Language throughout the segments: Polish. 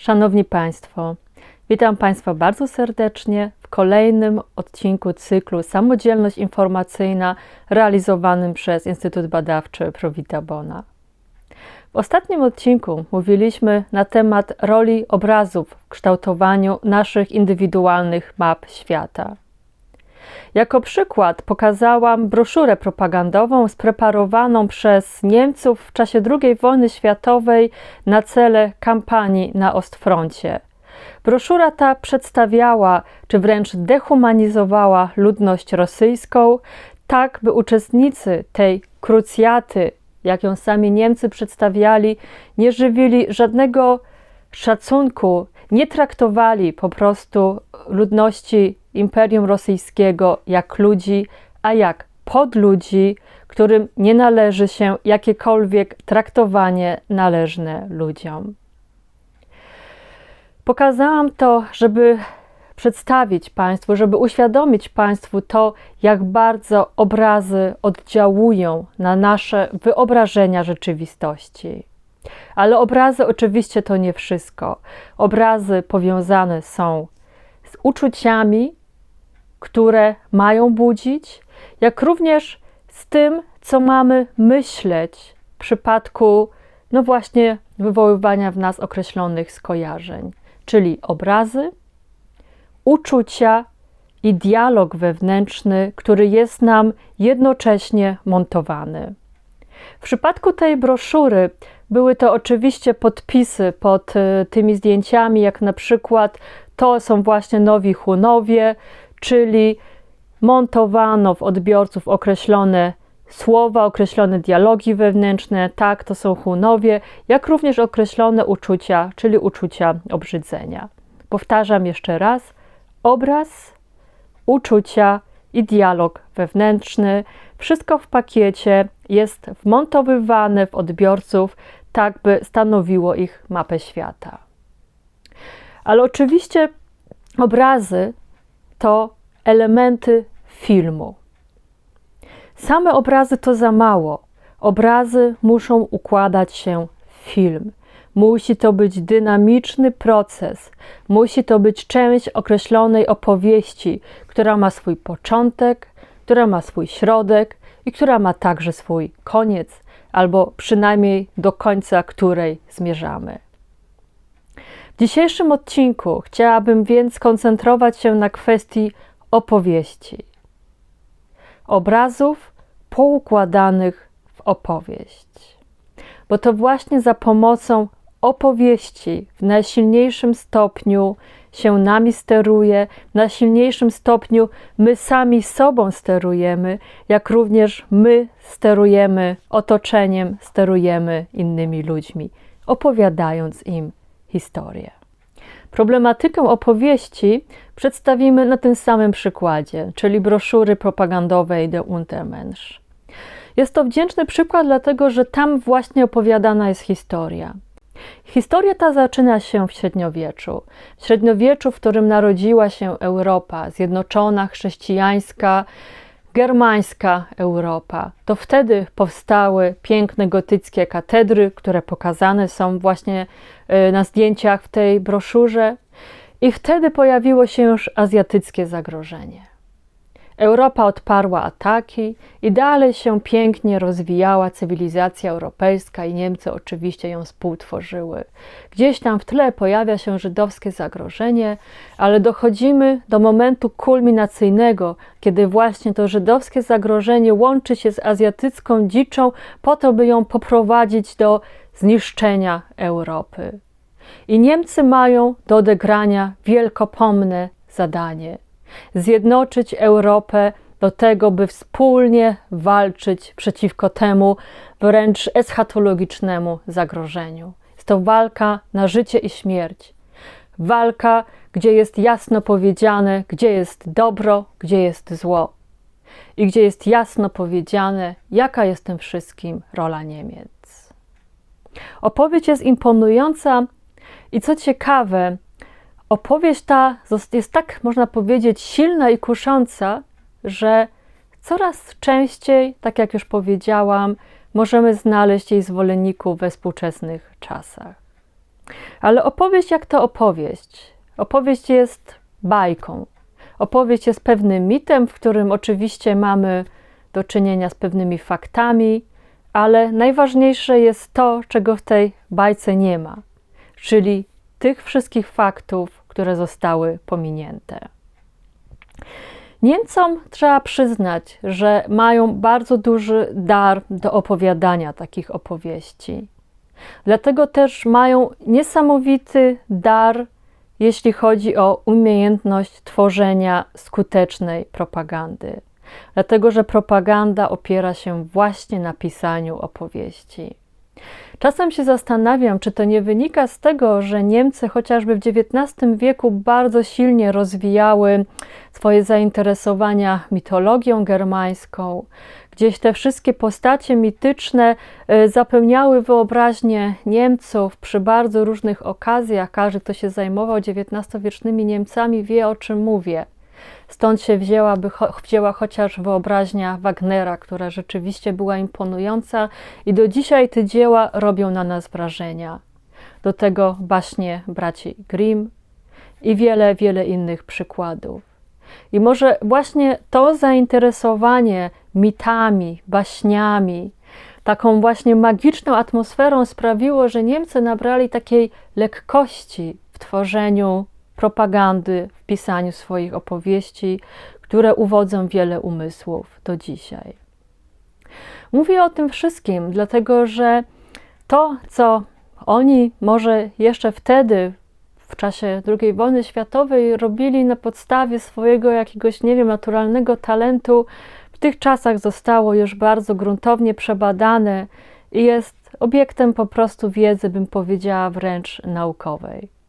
Szanowni Państwo, witam Państwa bardzo serdecznie w kolejnym odcinku cyklu Samodzielność Informacyjna realizowanym przez Instytut Badawczy Provita Bona. W ostatnim odcinku mówiliśmy na temat roli obrazów w kształtowaniu naszych indywidualnych map świata. Jako przykład pokazałam broszurę propagandową spreparowaną przez Niemców w czasie II wojny światowej na cele kampanii na Ostfroncie. Broszura ta przedstawiała, czy wręcz dehumanizowała ludność rosyjską, tak by uczestnicy tej krucjaty, jak ją sami Niemcy przedstawiali, nie żywili żadnego szacunku, nie traktowali po prostu ludności Imperium Rosyjskiego jak ludzi, a jak podludzi, którym nie należy się jakiekolwiek traktowanie należne ludziom. Pokazałam to, żeby przedstawić Państwu, żeby uświadomić Państwu to, jak bardzo obrazy oddziałują na nasze wyobrażenia rzeczywistości. Ale obrazy oczywiście to nie wszystko. Obrazy powiązane są z uczuciami, które mają budzić, jak również z tym, co mamy myśleć w przypadku, no właśnie, wywoływania w nas określonych skojarzeń, czyli obrazy, uczucia i dialog wewnętrzny, który jest nam jednocześnie montowany. W przypadku tej broszury były to oczywiście podpisy pod e, tymi zdjęciami, jak na przykład to są właśnie nowi Hunowie, czyli montowano w odbiorców określone słowa, określone dialogi wewnętrzne, tak, to są Hunowie, jak również określone uczucia, czyli uczucia obrzydzenia. Powtarzam jeszcze raz: obraz, uczucia i dialog wewnętrzny, wszystko w pakiecie jest wmontowywane w odbiorców, tak by stanowiło ich mapę świata. Ale oczywiście obrazy to elementy filmu. Same obrazy to za mało. Obrazy muszą układać się w film. Musi to być dynamiczny proces, musi to być część określonej opowieści, która ma swój początek, która ma swój środek i która ma także swój koniec, albo przynajmniej do końca której zmierzamy. W dzisiejszym odcinku chciałabym więc skoncentrować się na kwestii opowieści. Obrazów poukładanych w opowieść. Bo to właśnie za pomocą opowieści w najsilniejszym stopniu się nami steruje, w najsilniejszym stopniu my sami sobą sterujemy, jak również my sterujemy otoczeniem, sterujemy innymi ludźmi, opowiadając im historię. Problematykę opowieści przedstawimy na tym samym przykładzie, czyli broszury propagandowej de Untermensch. Jest to wdzięczny przykład, dlatego że tam właśnie opowiadana jest historia. Historia ta zaczyna się w średniowieczu. W średniowieczu, w którym narodziła się Europa, zjednoczona, chrześcijańska, germańska Europa. To wtedy powstały piękne gotyckie katedry, które pokazane są właśnie e, na zdjęciach w tej broszurze, i wtedy pojawiło się już azjatyckie zagrożenie. Europa odparła ataki i dalej się pięknie rozwijała cywilizacja europejska i Niemcy oczywiście ją współtworzyły. Gdzieś tam w tle pojawia się żydowskie zagrożenie, ale dochodzimy do momentu kulminacyjnego, kiedy właśnie to żydowskie zagrożenie łączy się z azjatycką dziczą po to, by ją poprowadzić do zniszczenia Europy. I Niemcy mają do odegrania wielkopomne zadanie – zjednoczyć Europę do tego, by wspólnie walczyć przeciwko temu wręcz eschatologicznemu zagrożeniu. Jest to walka na życie i śmierć. Walka, gdzie jest jasno powiedziane, gdzie jest dobro, gdzie jest zło. I gdzie jest jasno powiedziane, jaka jest tym wszystkim rola Niemiec. Opowieść jest imponująca i co ciekawe, opowieść ta jest tak, można powiedzieć, silna i kusząca, że coraz częściej, tak jak już powiedziałam, możemy znaleźć jej zwolenników we współczesnych czasach. Ale opowieść jak to opowieść? Opowieść jest bajką. Opowieść jest pewnym mitem, w którym oczywiście mamy do czynienia z pewnymi faktami, ale najważniejsze jest to, czego w tej bajce nie ma, czyli tych wszystkich faktów, które zostały pominięte. Niemcom trzeba przyznać, że mają bardzo duży dar do opowiadania takich opowieści. Dlatego też mają niesamowity dar, jeśli chodzi o umiejętność tworzenia skutecznej propagandy. Dlatego, że propaganda opiera się właśnie na pisaniu opowieści. Czasem się zastanawiam, czy to nie wynika z tego, że Niemcy chociażby w XIX wieku bardzo silnie rozwijały swoje zainteresowania mitologią germańską. Gdzieś te wszystkie postacie mityczne e, zapełniały wyobraźnię Niemców przy bardzo różnych okazjach. Każdy, kto się zajmował XIX-wiecznymi Niemcami, wie o czym mówię. Stąd się wzięłaby, wzięła chociaż wyobraźnia Wagnera, która rzeczywiście była imponująca i do dzisiaj te dzieła robią na nas wrażenia. Do tego baśnie braci Grimm i wiele, wiele innych przykładów. I może właśnie to zainteresowanie mitami, baśniami, taką właśnie magiczną atmosferą sprawiło, że Niemcy nabrali takiej lekkości w tworzeniu propagandy, w pisaniu swoich opowieści, które uwodzą wiele umysłów do dzisiaj. Mówię o tym wszystkim, dlatego że to, co oni może jeszcze wtedy, w czasie II wojny światowej, robili na podstawie swojego jakiegoś, nie wiem, naturalnego talentu, w tych czasach zostało już bardzo gruntownie przebadane i jest obiektem po prostu wiedzy, bym powiedziała, wręcz naukowej.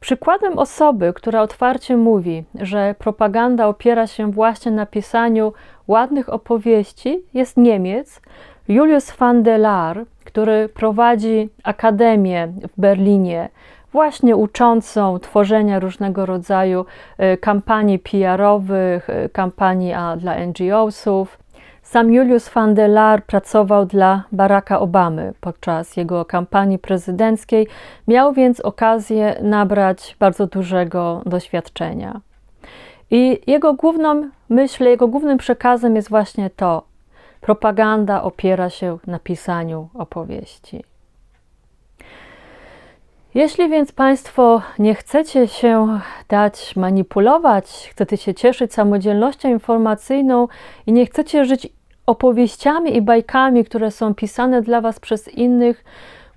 Przykładem osoby, która otwarcie mówi, że propaganda opiera się właśnie na pisaniu ładnych opowieści, jest Niemiec Julius van der Laar, który prowadzi akademię w Berlinie, właśnie uczącą tworzenia różnego rodzaju e, kampanii PR-owych, e, kampanii dla NGO-sów. Sam Julius van der Laar pracował dla Baracka Obamy podczas jego kampanii prezydenckiej, miał więc okazję nabrać bardzo dużego doświadczenia. I jego główną myślą, jego głównym przekazem jest właśnie to: propaganda opiera się na pisaniu opowieści. Jeśli więc Państwo nie chcecie się dać manipulować, chcecie się cieszyć samodzielnością informacyjną i nie chcecie żyć opowieściami i bajkami, które są pisane dla Was przez innych,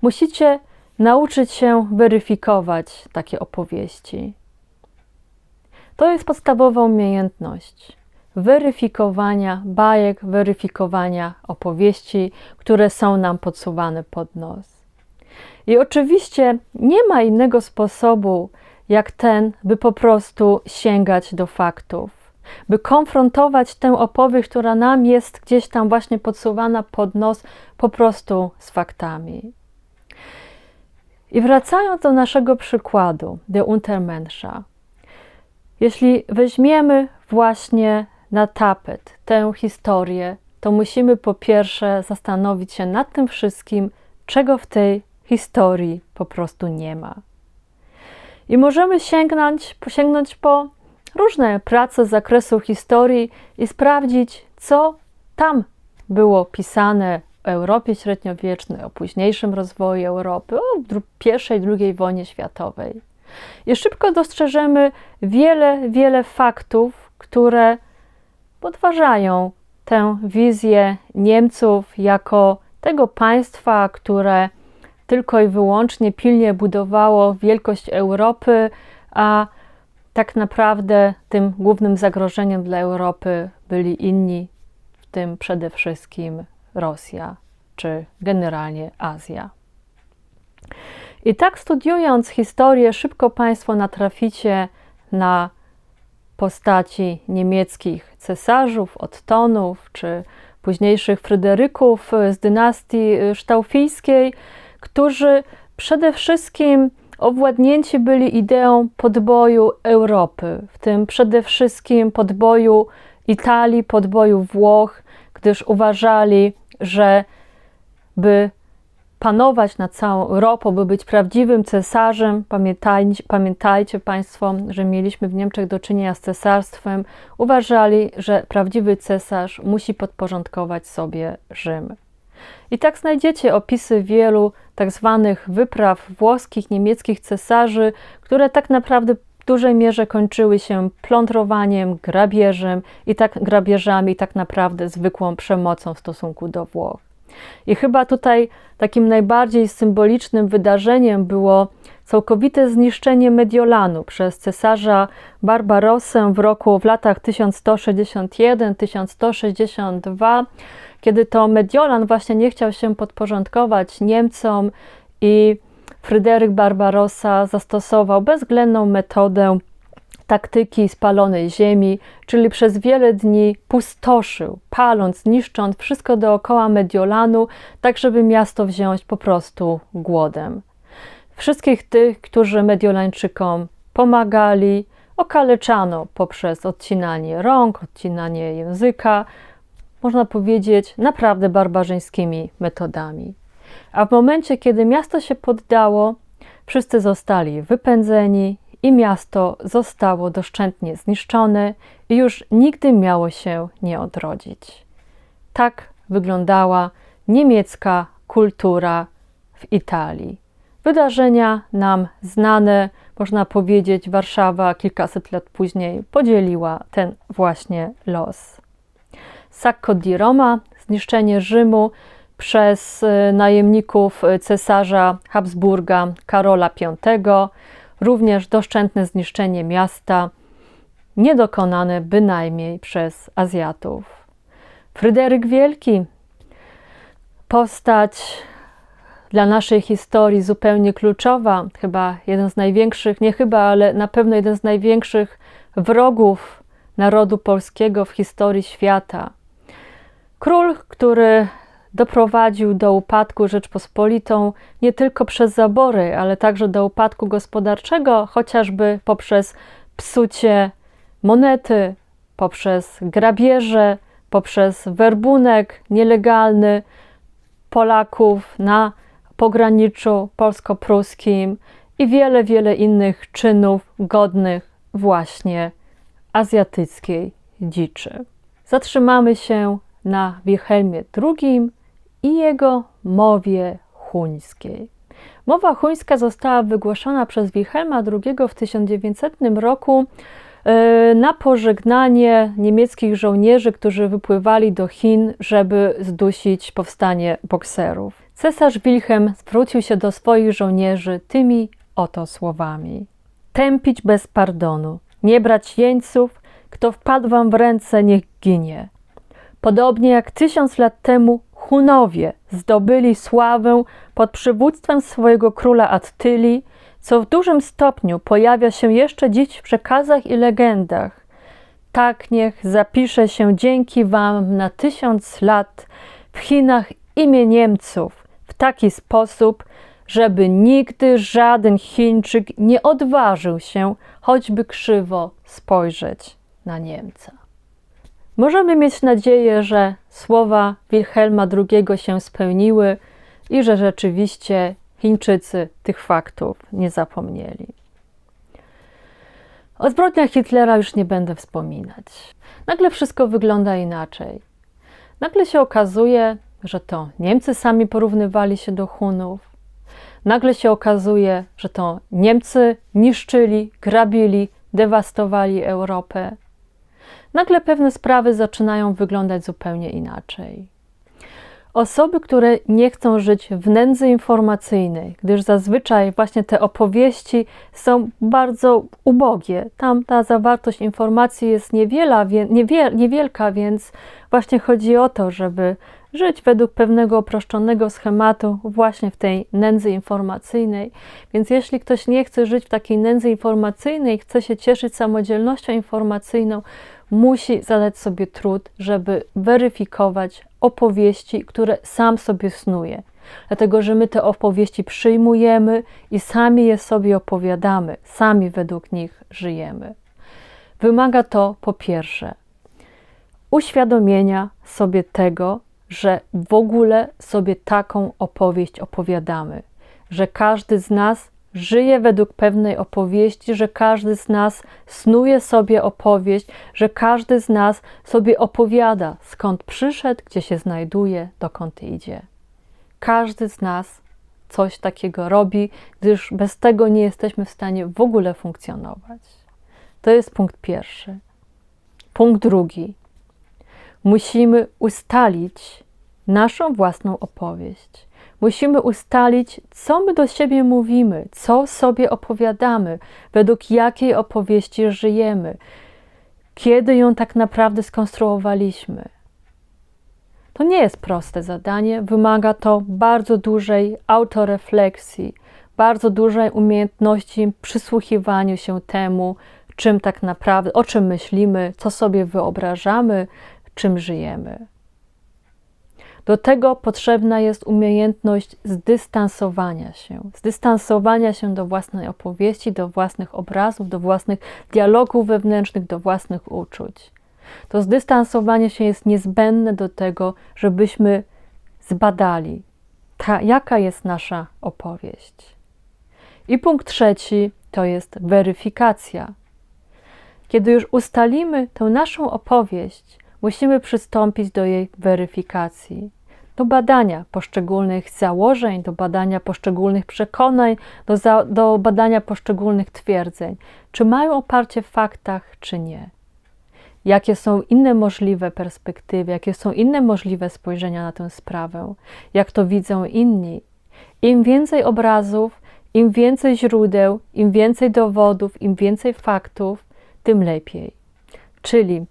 musicie nauczyć się weryfikować takie opowieści. To jest podstawowa umiejętność weryfikowania bajek, weryfikowania opowieści, które są nam podsuwane pod nos. I oczywiście nie ma innego sposobu, jak ten, by po prostu sięgać do faktów by konfrontować tę opowieść, która nam jest gdzieś tam właśnie podsuwana pod nos, po prostu z faktami. I wracając do naszego przykładu, de Untermenscha, jeśli weźmiemy właśnie na tapet tę historię, to musimy po pierwsze zastanowić się nad tym wszystkim, czego w tej historii po prostu nie ma. I możemy sięgnąć, sięgnąć po różne prace z zakresu historii i sprawdzić, co tam było pisane o Europie średniowiecznej, o późniejszym rozwoju Europy, o pierwszej, drugiej wojnie światowej. I szybko dostrzeżemy wiele, wiele faktów, które podważają tę wizję Niemców jako tego państwa, które tylko i wyłącznie pilnie budowało wielkość Europy, a tak naprawdę tym głównym zagrożeniem dla Europy byli inni, w tym przede wszystkim Rosja czy generalnie Azja. I tak studiując historię, szybko Państwo natraficie na postaci niemieckich cesarzów, Ottonów czy późniejszych Fryderyków z dynastii sztaufijskiej, którzy przede wszystkim Owładnięci byli ideą podboju Europy, w tym przede wszystkim podboju Italii, podboju Włoch, gdyż uważali, że by panować nad całą Europą, by być prawdziwym cesarzem. Pamiętajcie, pamiętajcie Państwo, że mieliśmy w Niemczech do czynienia z cesarstwem. Uważali, że prawdziwy cesarz musi podporządkować sobie Rzym. I tak znajdziecie opisy wielu tak zwanych wypraw włoskich, niemieckich cesarzy, które tak naprawdę w dużej mierze kończyły się plądrowaniem, grabieżem i tak grabieżami, i tak naprawdę zwykłą przemocą w stosunku do Włoch. I chyba tutaj takim najbardziej symbolicznym wydarzeniem było całkowite zniszczenie Mediolanu przez cesarza Barbarossę w roku w latach 1161-1162, kiedy to Mediolan właśnie nie chciał się podporządkować Niemcom i Fryderyk Barbarossa zastosował bezwzględną metodę taktyki spalonej ziemi, czyli przez wiele dni pustoszył, paląc, niszcząc wszystko dookoła Mediolanu, tak żeby miasto wziąć po prostu głodem. Wszystkich tych, którzy Mediolańczykom pomagali, okaleczano poprzez odcinanie rąk, odcinanie języka, można powiedzieć, naprawdę barbarzyńskimi metodami. A w momencie, kiedy miasto się poddało, wszyscy zostali wypędzeni i miasto zostało doszczętnie zniszczone i już nigdy miało się nie odrodzić. Tak wyglądała niemiecka kultura w Italii. Wydarzenia nam znane, można powiedzieć, Warszawa kilkaset lat później podzieliła ten właśnie los. Sacco di Roma, zniszczenie Rzymu przez y, najemników cesarza Habsburga Karola V, również doszczętne zniszczenie miasta, niedokonane bynajmniej przez Azjatów. Fryderyk Wielki, postać dla naszej historii zupełnie kluczowa, chyba jeden z największych, nie chyba, ale na pewno jeden z największych wrogów narodu polskiego w historii świata. Król, który doprowadził do upadku Rzeczpospolitą nie tylko przez zabory, ale także do upadku gospodarczego, chociażby poprzez psucie monety, poprzez grabieże, poprzez werbunek nielegalny Polaków na pograniczu polsko-pruskim i wiele, wiele innych czynów godnych właśnie azjatyckiej dziczy. Zatrzymamy się na Wilhelmie II i jego mowie chuńskiej. Mowa chuńska została wygłoszona przez Wilhelma II w 1900 roku e, na pożegnanie niemieckich żołnierzy, którzy wypływali do Chin, żeby zdusić powstanie bokserów. Cesarz Wilhelm zwrócił się do swoich żołnierzy tymi oto słowami: Tępić bez pardonu, nie brać jeńców, kto wpadł wam w ręce, niech ginie. Podobnie jak tysiąc lat temu Hunowie zdobyli sławę pod przywództwem swojego króla Attylii, co w dużym stopniu pojawia się jeszcze dziś w przekazach i legendach. Tak niech zapisze się dzięki Wam na tysiąc lat w Chinach imię Niemców w taki sposób, żeby nigdy żaden Chińczyk nie odważył się choćby krzywo spojrzeć na Niemca. Możemy mieć nadzieję, że słowa Wilhelma II się spełniły i że rzeczywiście Chińczycy tych faktów nie zapomnieli. O zbrodniach Hitlera już nie będę wspominać. Nagle wszystko wygląda inaczej. Nagle się okazuje, że to Niemcy sami porównywali się do Hunów. Nagle się okazuje, że to Niemcy niszczyli, grabili, dewastowali Europę nagle pewne sprawy zaczynają wyglądać zupełnie inaczej. Osoby, które nie chcą żyć w nędzy informacyjnej, gdyż zazwyczaj właśnie te opowieści są bardzo ubogie. Tam ta zawartość informacji jest niewiela, niewielka, więc właśnie chodzi o to, żeby żyć według pewnego uproszczonego schematu właśnie w tej nędzy informacyjnej. Więc jeśli ktoś nie chce żyć w takiej nędzy informacyjnej, chce się cieszyć samodzielnością informacyjną, musi zadać sobie trud, żeby weryfikować opowieści, które sam sobie snuje. Dlatego, że my te opowieści przyjmujemy i sami je sobie opowiadamy, sami według nich żyjemy. Wymaga to po pierwsze uświadomienia sobie tego, że w ogóle sobie taką opowieść opowiadamy, że każdy z nas żyje według pewnej opowieści, że każdy z nas snuje sobie opowieść, że każdy z nas sobie opowiada, skąd przyszedł, gdzie się znajduje, dokąd idzie. Każdy z nas coś takiego robi, gdyż bez tego nie jesteśmy w stanie w ogóle funkcjonować. To jest punkt pierwszy. Punkt drugi. Musimy ustalić naszą własną opowieść. Musimy ustalić, co my do siebie mówimy, co sobie opowiadamy, według jakiej opowieści żyjemy, kiedy ją tak naprawdę skonstruowaliśmy. To nie jest proste zadanie, wymaga to bardzo dużej autorefleksji, bardzo dużej umiejętności przysłuchiwaniu się temu, czym tak naprawdę, o czym myślimy, co sobie wyobrażamy, czym żyjemy. Do tego potrzebna jest umiejętność zdystansowania się, zdystansowania się do własnej opowieści, do własnych obrazów, do własnych dialogów wewnętrznych, do własnych uczuć. To zdystansowanie się jest niezbędne do tego, żebyśmy zbadali, ta, jaka jest nasza opowieść. I punkt trzeci to jest weryfikacja. Kiedy już ustalimy tę naszą opowieść, musimy przystąpić do jej weryfikacji, do badania poszczególnych założeń, do badania poszczególnych przekonań, do, za, do badania poszczególnych twierdzeń, czy mają oparcie w faktach, czy nie. Jakie są inne możliwe perspektywy, jakie są inne możliwe spojrzenia na tę sprawę, jak to widzą inni. Im więcej obrazów, im więcej źródeł, im więcej dowodów, im więcej faktów, tym lepiej. Czyli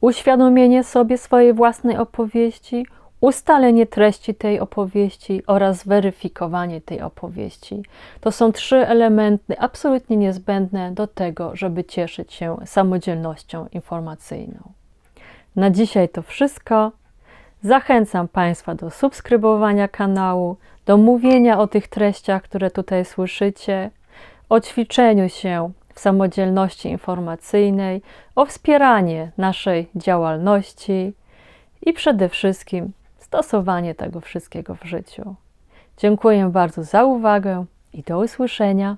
uświadomienie sobie swojej własnej opowieści, ustalenie treści tej opowieści oraz weryfikowanie tej opowieści. To są trzy elementy absolutnie niezbędne do tego, żeby cieszyć się samodzielnością informacyjną. Na dzisiaj to wszystko. Zachęcam Państwa do subskrybowania kanału, do mówienia o tych treściach, które tutaj słyszycie, o ćwiczeniu się w samodzielności informacyjnej, o wspieranie naszej działalności i przede wszystkim stosowanie tego wszystkiego w życiu. Dziękuję bardzo za uwagę i do usłyszenia.